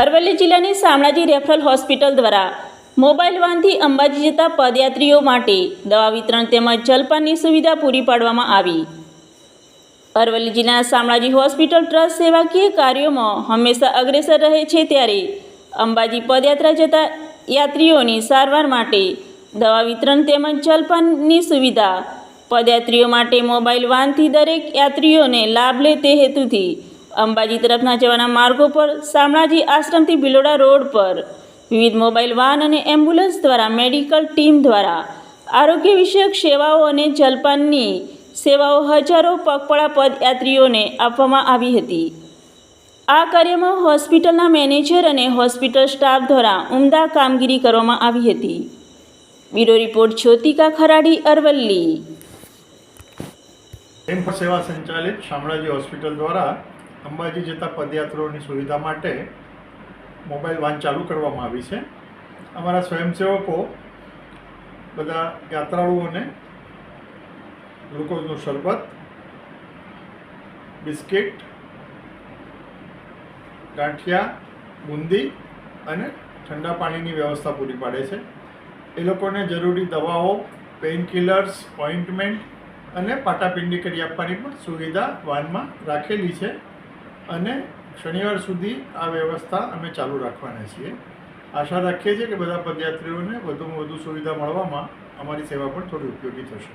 અરવલ્લી જિલ્લાની Shamlaji referral hospital દ્વારા mobile વાનથી અંબાજી જતા પદયાત્રીઓ માટે દવા વિતરણ તેમજ જલપાનની સુવિધા પૂરી પાડવામાં આવી. અરવલ્લી જિલ્લાના શામળાજી હોસ્પિટલ ટ્રસ્ટ સેવાકીય કાર્યોમાં હંમેશા અગ્રેસર રહે છે ત્યારે અંબાજી પદયાત્રા જતા યાત્રીઓની સારવાર માટે દવા વિતરણ તેમજ જલપાનની સુવિધા પદયાત્રીઓ માટે મોબાઈલ વાનથી દરેક યાત્રીઓને લાભ લે તે હેતુથી અંબાજી તરફના જવાના માર્ગો પર શામળાજી આશ્રમથી બિલોડા રોડ પર. વિવિધ મોબાઈલ વાન અને એમ્બ્યુલન્સ દ્વારા મેડિકલ ટીમ દ્વારા આરોગ્ય વિષયક સેવાઓ અને જલપાનની સેવાઓ હજારો પગપળા પદયાત્રીઓને આપવામાં આવી હતી. આ કાર્યમાં હોસ્પિટલના મેનેજર અને હોસ્પિટલ સ્ટાફ દ્વારા ઉમદા કામગીરી કરવામાં આવી હતી. Bureau report, Jyotika Kharadi, Aravalli. સેવા સંચાલિત શામળાજી હોસ્પિટલ દ્વારા અંબાજી જતા પદયાત્રીઓની સુવિધા માટે મોબાઈલ વાન ચાલુ કરવામાં આવી છે. અમારા સ્વયંસેવકો બધા યાત્રાળુઓને ગ્લુકોઝનું શરબત, બિસ્કિટ, ગાંઠિયા, બુંદી અને ઠંડા પાણીની વ્યવસ્થા પૂરી પાડે છે. એ લોકોને જરૂરી દવાઓ પેઇનકિલર્સ ઓઇન્ટમેન્ટ અને પાટાપિંડી કરી આપવાની પણ સુવિધા વાનમાં રાખેલી છે. અને શનિવાર સુધી આ વ્યવસ્થા અમે ચાલુ રાખવાના છીએ. આશા રાખીએ છીએ કે બધા પદયાત્રીઓને વધુમાં વધુ સુવિધા મળવામાં અમારી સેવા પણ થોડી ઉપયોગી થશે.